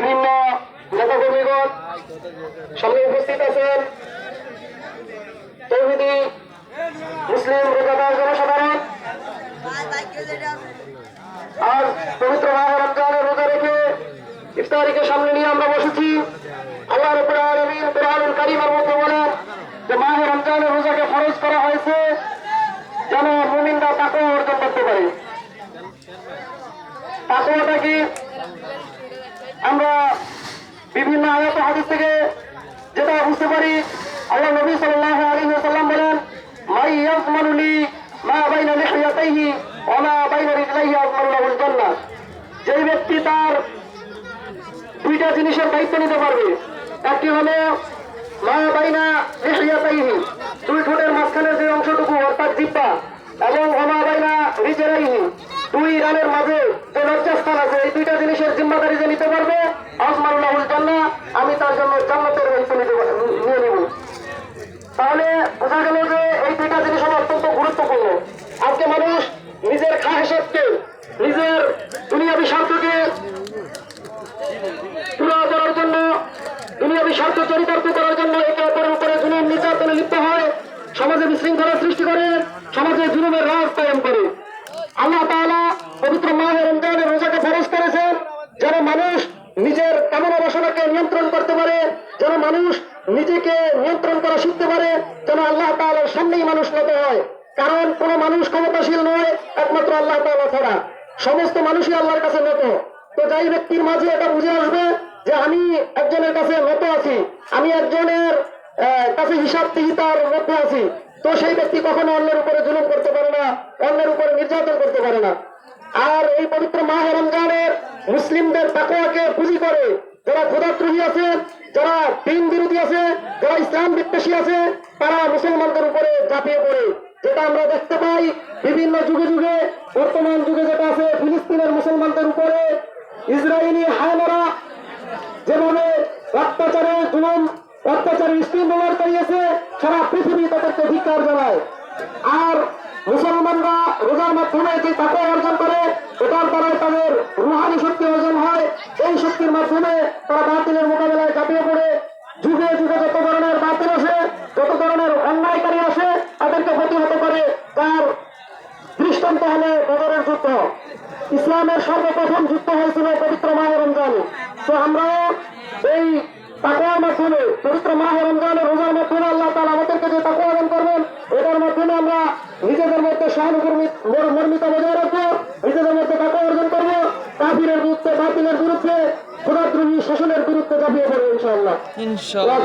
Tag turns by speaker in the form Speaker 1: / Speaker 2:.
Speaker 1: বিভিন্ন নেতাকর্মীগণ সামনে উপস্থিত আছেন। তৌহিদি মুসলিম রোজাদার জনসাধারণ। আজ পবিত্র মাহ রমজানের রোজা রেখে ইফতারিকে সামনে নিয়ে আমরা বসেছি। আল্লাহ রব্বুল আলামিন কোরআনুল মধ্যে বলেন যে মাহ রমজানের রোজাকে ফরজ করা হয়েছে যেন মুমিনরা তাকওয়া অর্জন করতে পারে। তাকওয়াটা কি? আমরা বিভিন্ন আয়াত হাদিস থেকে যেটা বুঝতে পারি, আল্লাহ নবী ওয়াসাল্লাম বলেন, মাই মা বাইনা লিহিয়াতাইহি ওয়া মা বাইনা রিজলাইহি যেই ব্যক্তি তার দুইটা জিনিসের দায়িত্ব নিতে পারবে, একটি হলো মা বাইনা লিহিয়াতাইহি, দুই ঠোঁটের মাঝখানের যে অংশটুকু, অর্থাৎ জিব্বা, এবং ওমা বাইনা রিজলাইহি, দুই রানের মাঝে যে লজ্জাস্থান আছে, এই দুইটা জিনিসের স্বার্থ চরিতার্থ করার জন্য একে অপরের উপরে জুলুম নির্যাতনে লিপ্ত হয়। সমাজে বিশৃঙ্খলা সৃষ্টি করে, সমাজে জুলুমের রাজ কায়েম করে। আল্লাহ তাআলা পবিত্র মাহে রমজানের রোজাকে ফরজ করেছেন। যেন মানুষ নিজের কামনা বাসনাকে নিয়ন্ত্রণ করতে পারে, যেন মানুষ নিজেকে নিয়ন্ত্রণ করা শিখতে পারে, যেন আল্লাহ তাআলার সামনেই মানুষ নত হয়। কারণ কোন মানুষ ক্ষমতাশীল নয়, একমাত্র আল্লাহ তাআলা ছাড়া। সমস্ত মানুষই আল্লাহর কাছে নত। তো যাই ব্যক্তির মাঝে এটা বুঝে আসবে যে আমি একজনের কাছে মতো আছি, আমি একজনের কাছে হিসাব তিহিতার মধ্যে আছি, তো সেই ব্যক্তি কখনো অন্যের উপরে জুলুম করতে পারে না, অন্যের উপরে নির্যাতন করতে পারে না। আর এই পবিত্র মাহ রমজানের মুসলিমদের তাকওয়াকে পুঁজি করে যারা ক্ষুদাদ্রোহী আছে, যারা দিন বিরোধী আছে, যারা ইসলাম বিদ্বেষী আছে, তারা মুসলমানদের উপরে ঝাঁপিয়ে পড়ে। যেটা আমরা দেখতে পাই বিভিন্ন যুগে যুগে, বর্তমান যুগে যেটা আছে, ফিলিস্তিনের মুসলমানদের উপরে ইসরায়েলি হায়মারা যেভাবে অত্যাচারে জুলুম, অত্যাচারে স্ত্রী ব্যবহার করিয়েছে, সারা পৃথিবী তাদেরকে ধিকার জানায়। আর মুসলমানরা রোজার মাধ্যমে যে তাকে অর্জন করে, এটার দ্বারাই তাদের রুহানি শক্তি অর্জন হয়। এই শক্তির মাধ্যমে তারা বাতিলের মোকাবেলায় ঝাঁপিয়ে পড়ে। যুগে যুগে যত ধরনের বাতিল আসে, যত ধরনের অন্যায়কারী আসে, তাদেরকে প্রতিহত করে তার দৃষ্টান্ত হলো বদরের যুদ্ধ। ইসলামের সর্বপ্রথম যুদ্ধ হয়েছিল পবিত্র মাহ রমজানে। তো আমরাও এই তাকুয়ার মাধ্যমে পবিত্র মাহ রমজানের রোজার মাধ্যমে আল্লাহ তালা আমাদেরকে যে তাকুয়া দান করবেন এটার মাধ্যমে আমরা নিজেদের মধ্যে সহানুভূমি বজায় রাখব নিজেদের মধ্যে তাকুয়া অর্জন করব কাফিরের বিরুদ্ধে বাতিলের বিরুদ্ধে খোদাদ্রোহী শাসনের বিরুদ্ধে দাবিয়ে পড়ব ইনশাআল্লাহ।
Speaker 2: ইনশাআল্লাহ।